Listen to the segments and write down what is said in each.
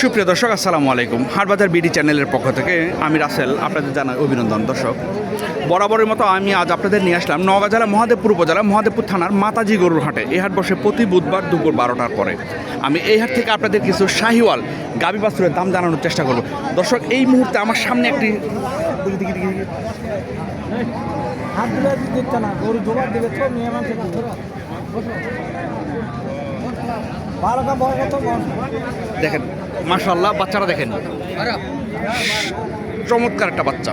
সুপ্রিয় দর্শক, আসসালামু আলাইকুম। হাটবাজার বিডি চ্যানেলের পক্ষ থেকে আমি রাসেল, আপনাদের জানাই অভিনন্দন। দর্শক, বরাবরের মতো আমি আজ আপনাদের নিয়ে আসলাম নওগাঁ জেলা, মহাদেবপুর উপজেলা, মহাদেবপুর থানার মাতাজি গরুর হাটে। এই হাট বসে প্রতি বুধবার দুপুর বারোটার পরে। আমি এই হাট থেকে আপনাদের কিছু শাহিওয়াল, গাবি বাছুরের দাম জানানোর চেষ্টা করব। দর্শক, এই মুহূর্তে আমার সামনে একটি দেখেন মাশাল্লাহ বাচ্চারা দেখেন। চমৎকার একটা বাচ্চা।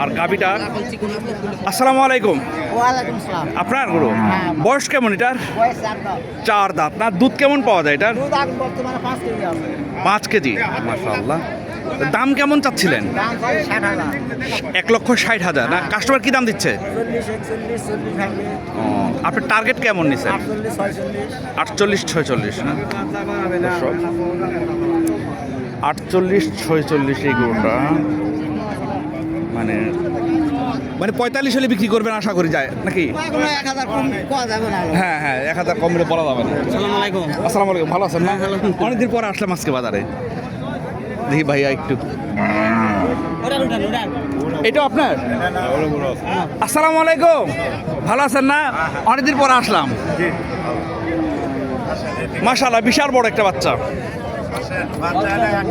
আর গাবিটা আসসালামু আলাইকুম। আপনার গুরু? বয়স কেমন এটার? চার দাঁত। না দুধ কেমন পাওয়া যায় এটার? পাঁচ কেজি মাশাল্লাহ দাম কেমন চাচ্ছিলেন? এক লক্ষ ষাট হাজার। না কাস্টমার কি দাম দিচ্ছে? ও, আপনার টার্গেট কেমন নিছেন? আটচল্লিশ ছয়চল্লিশ আটচল্লিশ ছয়চল্লিশ না? দর্শক, আটচল্লিশ ছয়চল্লিশ এই গরুটা মানে মানে পঁয়তাল্লিশ হলে বিক্রি করবেন আশা করি যায় নাকি? হ্যাঁ হ্যাঁ এক হাজার কম বলা যাবে না। সালাম আলাইকুম। আসসালামু আলাইকুম ভালো আছেন না? অনেকদিন পরে আসলাম আজকে বাজারে। দেখি ভাইয়া একটু। এটা আপনার? আসসালামু আলাইকুম। ভালো আছেন না? অনেকদিন পরে আসলাম। মাশাআল্লাহ, বিশাল বড় একটা বাচ্চা।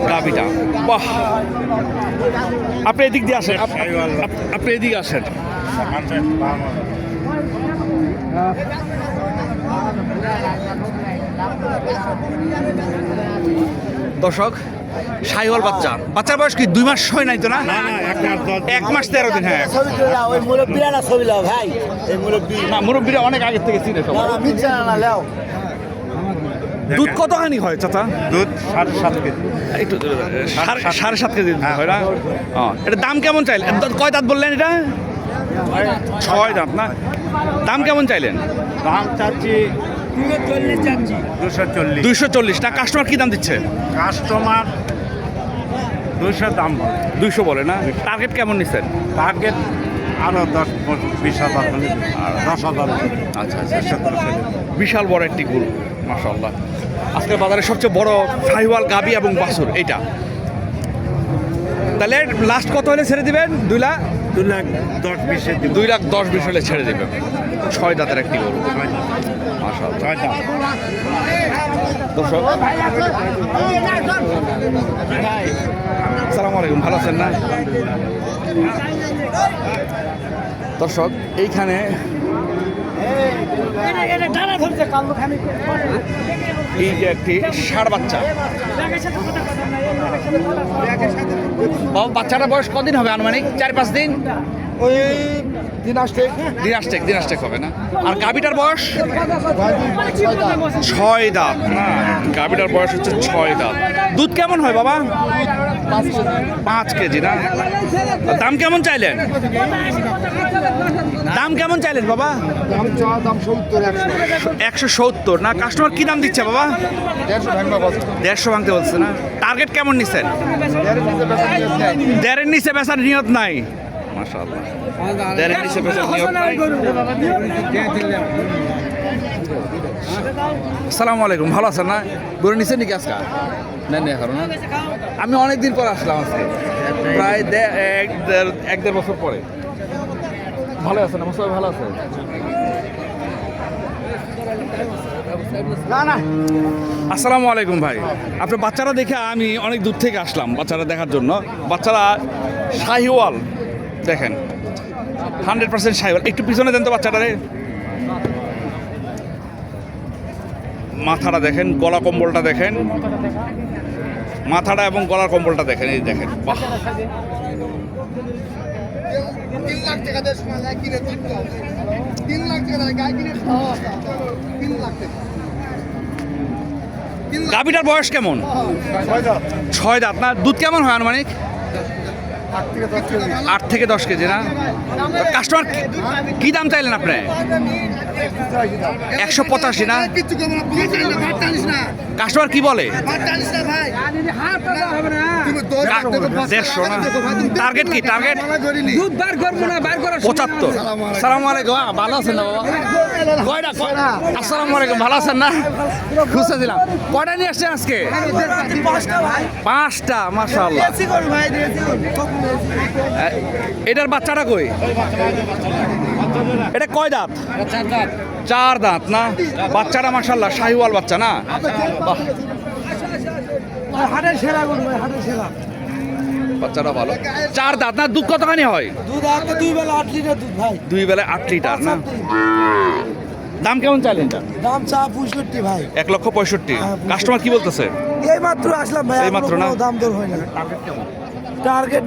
গাবিটা বাহ। আপনি এদিক দিয়ে আসেন। আপ- আপ- আপনি এদিকে আসেন। দর্শক সাইওয়াল বাচ্চা। বাচ্চার বয়স কি দুই মাস হয় নাই তো না? এক মাস তেরো দিন। হ্যাঁ না ছবি লাও ভাই মুরব্বী না মুরব্বীরা অনেক আগে থেকে চিনে সব দুধ কতখানি হয় চাচা? দুধ সাড়ে সাত কেজি। একটু সাড়ে- সাড়ে সাত কেজি হয়। না? এটা দাম কেমন চাইলেন? কয় দাঁত বললেন এটা? ছয় দাঁত না? দাম কেমন চাইলেন? দাম চাচ্ছি দুশো চল্লিশ দুইশো চল্লিশ। না কাস্টমার কি দাম দিচ্ছে? কাস্টমার দুশো দাম বলে। দুইশো বলে না? টার্গেট কেমন নিচ্ছেন টার্গেট আরও দশ বিশ হাজার আর দশ হাজার আচ্ছা আচ্ছা। দশ। বিশাল বড় একটি গরু মাশাল্লাহ আজকের বাজারে সবচেয়ে বড় সাহিওয়াল গাবি এবং বাছুর এইটা। তাহলে লাস্ট কত হলে ছেড়ে দিবেন? দুই লাখ? দু লাখ দশ বিশে দুই লাখ দশ বিশ হলে ছেড়ে দেবে। ছয় দাঁতের একটি গরু। দর্শক সালাম আলাইকুম ভালো আছেন না? দর্শক এইখানে এই যে একটি ষাড় বাচ্চা। বাচ্চাটা বয়স কদিন হবে আনুমানিক? চার পাঁচ দিন? ওই দিন আসতে দিনাস্টেক দিনাস্টেক হবে না। আর গাবিটার বয়স? ছয় দাঁত। না গাবিটার বয়স হচ্ছে ছয় দাঁত। দুধ কেমন হয় বাবা? পাঁচ কেজি। না? দাম কেমন চাইলেন? দাম কেমন চাইলেন বাবা? একশো। সত্তর। না কাস্টমার কি দাম দিচ্ছে বাবা? দেড়শো দেড়শো ভাঙতে বলছে না। টার্গেট কেমন নিচ্ছেন দেড়ের নিচে বেচার নিয়ত নাই। মাশাআল্লাহ। নিচে আসসালামু আলাইকুম ভালো আছেন না? গরু নিচে নাকি আজকে? না না এখন না। আমি অনেক দিন পরে আসলাম আজকে। প্রায় এক দেড় এক দেড় বছর পরে। ভালো আছেন আমার সবাই ভালো আছে না না আসসালামু আলাইকুম ভাই। আপনার বাচ্চারা দেখে আমি অনেক দূর থেকে আসলাম বাচ্চারা দেখার জন্য। বাচ্চারা শাহিওয়াল। দেখেন। হান্ড্রেড পার্সেন্ট সাইবার। একটু পিছনে দেন তো বাচ্চাটারে। মাথাটা দেখেন গলা কম্বলটা দেখেন। মাথাটা এবং গলার কম্বলটা দেখেন এই দেখেন। বাহ। গাবিটার বয়স কেমন? ছয় দাঁত না? দুধ কেমন হয় আনুমানিক? আট থেকে দশ কেজি না কাস্টমার কি দাম চাইলেন আপনি একশো পঁচাশি না কাস্টমার কি বলে? না দেড়শো টার্গেট কি? টার্গেট পঁচাত্তর। সালাম আলাইকুম ভালো আছেন না বাবা? কয়টা? কয়টা আসসালামু আলাইকুম। ভালো আছেন না? খুশি ছিলাম। কয়টা নিয়ে আসছেন আজকে? পাঁচটা মাশাআল্লাহ। এটার বাচ্চাটা কই? এটা কয় দাঁত? চার দাঁত। না? বাচ্চাটা মাশাআল্লাহ শাহিওয়াল বাচ্চা না? বাচ্চাটা ভালো। চার দাঁত না? দুধ কতখানি হয়? দুই বেলা আট লিটার দুধ ভাই। দুই বেলায় আট লিটার না? দাম কেমন চাইলেন দাম চা পঁয়ষট্টি ভাই। এক লক্ষ পঁয়ষট্টি। কাস্টমার কি বলতেছে? এই মাত্র আসলাম ভাই এই মাত্র না? দাম দর হয় না। টার্গেট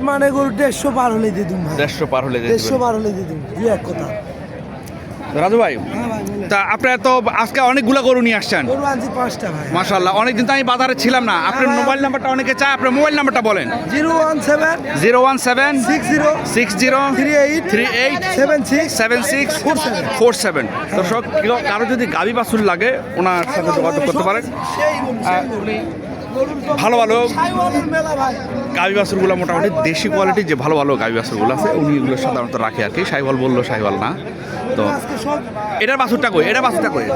মানে গরু দেড়শো পার হলে দিয়ে দিন ভাই। দেড়শো পার হলে দেড়শো। পার হলে দিয়ে দিন দুই এক কথা। রাজু ভাই হ্যাঁ। তা আপনারা তো আজকে অনেকগুলো গরু নিয়ে আসছেন। মাশাল্লাহ অনেকদিন তো আমি বাজারে ছিলাম না। আপনার হ্যাঁ, মোবাইল নাম্বারটা অনেকে চায় আপনার মোবাইল নাম্বারটা বলেন। Zero one seven zero one seven six zero six zero three eight three eight seven six seven six four seven. দর্শক কেউ- কারও যদি গাবি বাছুর লাগে ওনার সাথে যোগাযোগ করতে পারেন। ভালো ভালো গাবি বাছুরগুলো মোটামুটি দেশি কোয়ালিটির যে ভালো ভালো গাবি বাছুরগুলো আছে উনি এগুলো সাধারণত রাখে আর কি। সাইওয়াল বলল সাইওয়াল না। তো এটার বাছুরটা কই? এটা বাছুরটা কই?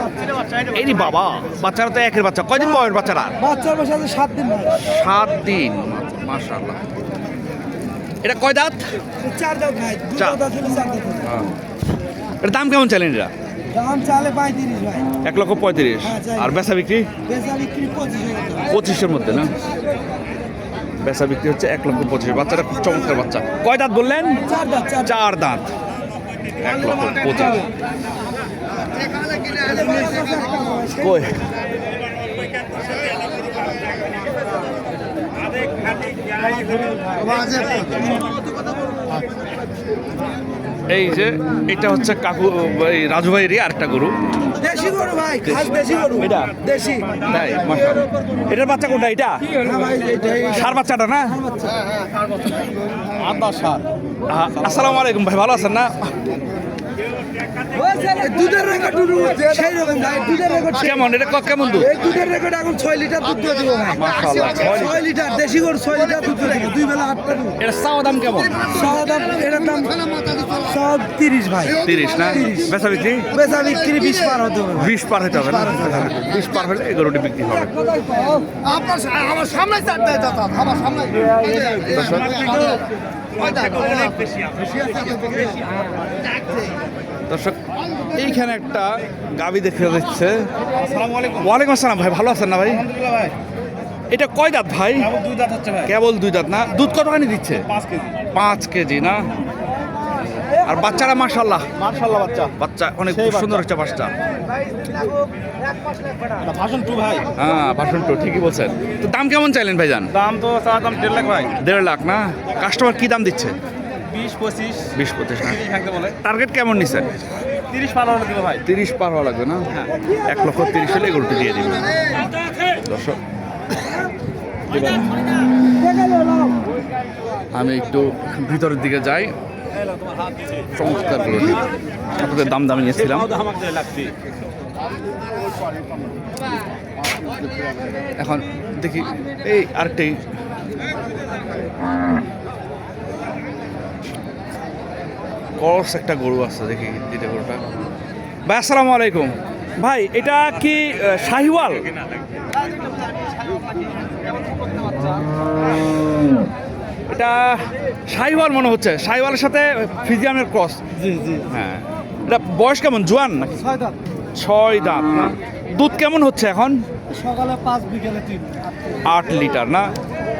এই বাবা বাচ্চারা তো একের বাচ্চা। কয়দিন বয়স বাচ্চারা? বাচ্চার বসে আছে সাত দিন সাত দিন মাশাআল্লাহ। এটা কয় দাঁত? চার দাঁত ভাই চার। দাঁত। এর দাম কেমন চাইলেন এটা দাম চালে পঁয়ত্রিশ ভাই। এক লক্ষ পঁয়ত্রিশ। হ্যাঁ, আর বেচা বিক্রি? বেচা। পঁচিশের মধ্যে না? বেচা বিক্রি হচ্ছে এক লক্ষ পঁচিশ। বাচ্চাটা খুব চমৎকার বাচ্চা। কয় দাঁত বললেন? চার দাঁত দাঁত। চার দাঁত। এক লক্ষ পঁচিশ। কই? এই যে এটা হচ্ছে কাকু এই রাজু ভাইয়েরই আরেকটা গরু। দেশি গরু ভাই খাস দেশি গরু। এটা? দেশি। তাই মাশাআল্লাহ। এটার বাচ্চা কোনটা এটা? হ্যাঁ সার বাচ্চাটা না? সার আসসালামু আলাইকুম ভাই ভালো আছেন না? দুধের রেকর্ড সেই রকম ভাই দুধের রেকর্ড কেমন এটা কেমন দুধ এই দুধের রেকর্ড এখন ছয় লিটার দুধ দিয়ে দিব ভাই ছয় ছয় লিটার দেশি গরু ছয় লিটার দুধ রেখে দুই বেলা আটটা দুধ এটা চাওয়া দাম কেমন সাদা দাম এটার দাম সব তিরিশ ভাই তিরিশ না তিরিশ। বেচা বিক্রি বেচা বিক্রি বিশ পার হতে হবে বিশ পার হতে হবে না বিশ পার হলে এই গরুটি বিক্রি হবে আপনার সা- আমার সামনে চারটে যেত আমার সামনে দর্শক এইখানে একটা গাবি দেখে যাচ্ছে ওয়ালাইকুম আসসালাম ভাই ভালো আছেন না ভাই? এটা কয় দাঁত ভাই? দুই দাঁত হচ্ছে ভাই কেবল দুই দাঁত না? দুধ কতখানি দিচ্ছে? পাঁচ কেজি পাঁচ কেজি না? আর বাচ্চারা মাশাল্লাহ মার্শাল্লাহ বাচ্চা। বাচ্চা অনেক সুন্দর হচ্ছে বাচ্চা। ভাষণ টু ভাই। হ্যাঁ ভাষণ তো ঠিকই বলছেন। তো দাম কেমন চাইলেন ভাইজান? দাম তো চাওয়া দাম দেড় লাখ ভাই। দেড় লাখ না? কাস্টমার কি দাম দিচ্ছে? বিশ পঁচিশ। বিশ পঁচিশ টার্গেট কেমন নিচ্ছেন তিরিশ পার হলে দিবে ভাই। তিরিশ পার হওয়া লাগবে না? এক লক্ষ তিরিশ হলে গরুটি দিয়ে দিবেন দর্শক আমি একটু ভিতরের দিকে যাই। চমৎকার গরুটি আপনাদের দাম দাম নিয়েছিলাম। এখন দেখি এই আরেকটাই করস একটা গরু আছে দেখি যেটা গরুটা। ভাই আসসালামু আলাইকুম। ভাই এটা কি শাহিওয়াল? এটা শাহিওয়াল মনে হচ্ছে। শাহিওয়ালের সাথে ফিজিয়ামের ক্রস। জি জি। হ্যাঁ। এটা বয়স কেমন? জোয়ান নাকি? ছয় দাঁত। ছয় দাঁত না? দুধ কেমন হচ্ছে এখন? সকালে পাঁচ বিকেলে তিন। আট লিটার না?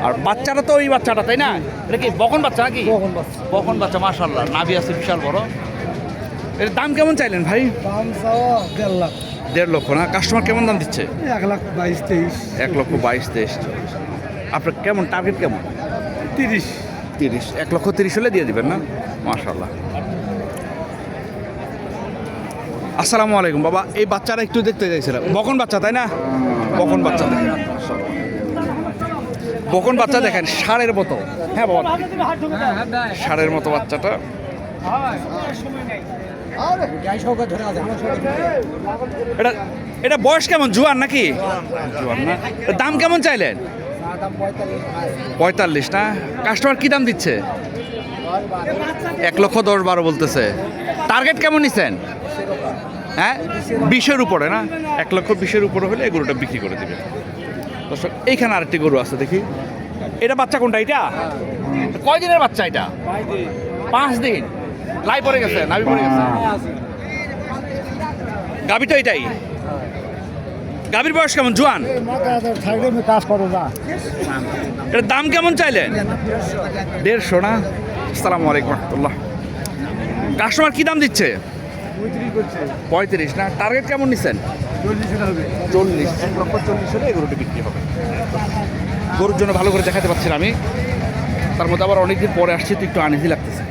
আর বাচ্চাটা তো ওই বাচ্চাটা তাই না? এটা কি বকন বাচ্চা নাকি? কখন বাচ্চা। বকন বাচ্চা মাশাল্লাহ নাভি আছে বিশাল বড়। এর দাম কেমন চাইলেন ভাই? দাম চাওয়া দেড় লাখ। দেড় লক্ষ না? কাস্টমার কেমন দাম দিচ্ছে? এক লাখ বাইশ তেইশ। এক লক্ষ বাইশ তেইশ। আপনার কেমন টার্গেট কেমন? তিরিশ। তিরিশ। এক লক্ষ তিরিশ হলে দিয়ে দিবেন না? মাশাল্লাহ আসসালামু আলাইকুম। বাবা এই বাচ্চারা একটু দেখতে চাইছিলাম। বকন বাচ্চা তাই না? বকন বাচ্চা। দেখেন বকন বাচ্চা দেখেন, ষাঁড়ের মতো। হ্যাঁ বাবা ষাঁড়ের মতো বাচ্চাটা। এটা এটা বয়স কেমন? জুয়ান নাকি? জুয়ান না। দাম কেমন চাইলেন? পঁয়তাল্লিশ না? কাস্টমার কি দাম দিচ্ছে? এক লক্ষ দশ বারো বলতেছে। টার্গেট কেমন নিছেন? হ্যাঁ? বিশের উপরে না? এক লক্ষ বিশের উপরে হলে এই গরুটা বিক্রি করে দেবে দর্শক, এইখানে আরেকটি গরু আছে, দেখি। এটা বাচ্চা কোনটা এটা? কয়দিনের বাচ্চা এটা? পাঁচ দিন। লাই পড়ে গেছে, নাভি পড়ে গেছে। গাভি তো এটাই। গাভীর বয়স কেমন? জোয়ান? এটার দাম কেমন চাইলেন? দেড়শো না? আসসালামু আলাইকুম রহমতুল্লাহ। কাস্টমার কি দাম দিচ্ছে? পঁয়ত্রিশ না? টার্গেট কেমন নিচ্ছেন চল্লিশ এক লক্ষ চল্লিশ হলে এগুলোটি বিক্রি হবে। গরুর জন্য ভালো করে দেখাতে পারছি না আমি। তার মধ্যে আবার অনেকদিন পরে আসছি তো একটু আনিজি লাগতেছে।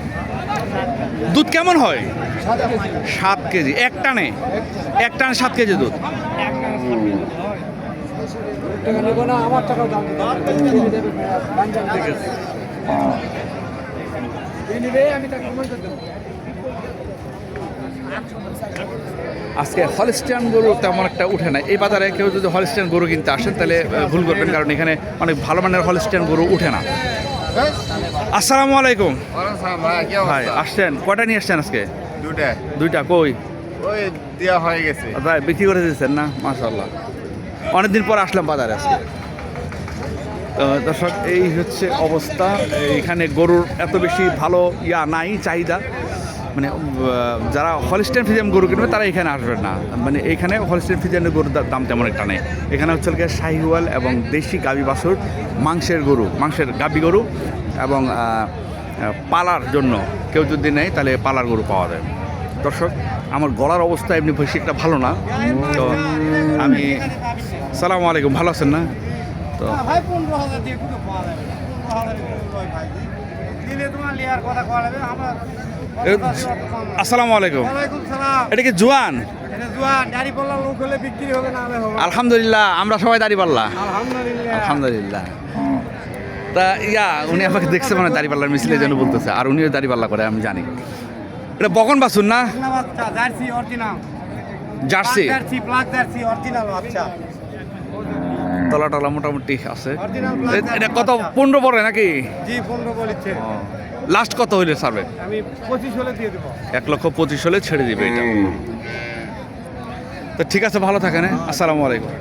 দুধ কেমন হয়? সাত কেজি। এক টানে? এক টানে সাত কেজি দুধ। আমি আজকে হলিস্টিয়ান গরু তেমন একটা উঠে না এই বাজারে কেউ যদি হলিস্টিয়ান গরু কিনতে আসেন তাহলে ভুল করবেন কারণ এখানে অনেক ভালো মানের হলিস্টিয়ান গরু উঠে না। আসসালামু আলাইকুম। ভাই আসছেন। কয়টা নিয়ে আসছেন আজকে? দুটা দুইটা কই? ওই দেওয়া হয়ে গেছে। তাই বিক্রি করে দিয়েছেন না? মাশাল্লাহ অনেকদিন পর আসলাম বাজারে আজকে। দর্শক এই হচ্ছে অবস্থা। এখানে গরুর এত বেশি ভালো ইয়া নাই চাহিদা। মানে যারা হলিস্টেন ফিজিয়াম গরু কিনবে, তারা এখানে আসবে না। মানে এখানে হলিস্টেন ফিজিয়ামের গরুর দাম তেমন একটা নেই। এখানে হচ্ছে গিয়ে শাহিওয়াল এবং দেশি গাবি বাছুর, মাংসের গরু, মাংসের গাবি গরু এবং পালার জন্য কেউ যদি নেয়, তাহলে পালার গরু পাওয়া যায়। দর্শক, আমার গলার অবস্থা এমনি বেশি একটা ভালো না। তো আমি, সালাম আলাইকুম, ভালো আছেন না? তো আসসালামু আলাইকুম। এটা কি জোয়ান। আলহামদুলিল্লাহ আমরা সবাই দাড়ি পাল্লা। আলহামদুলিল্লাহ। তা ইয়া উনি আমাকে দেখছে মানে দাড়ি পাল্লার মিছিলের জন্য বলতেছে আর উনিও দাড়ি পাল্লা করে আমি জানি। এটা বকন বাসুন না? Jersey jersey? জার্সি অরিজিনাল বাচ্চা। তলা টলা মোটামুটি আছে। এটা কত পনেরো পরে নাকি? লাস্ট কত হইলে সার্ভে আমি পঁচিশ হলে দিয়ে দেবো। এক লক্ষ পঁচিশ হলে ছেড়ে দিবে এটা। তো ঠিক আছে ভালো থাকেন হ্যাঁ? আসসালামু আলাইকুম।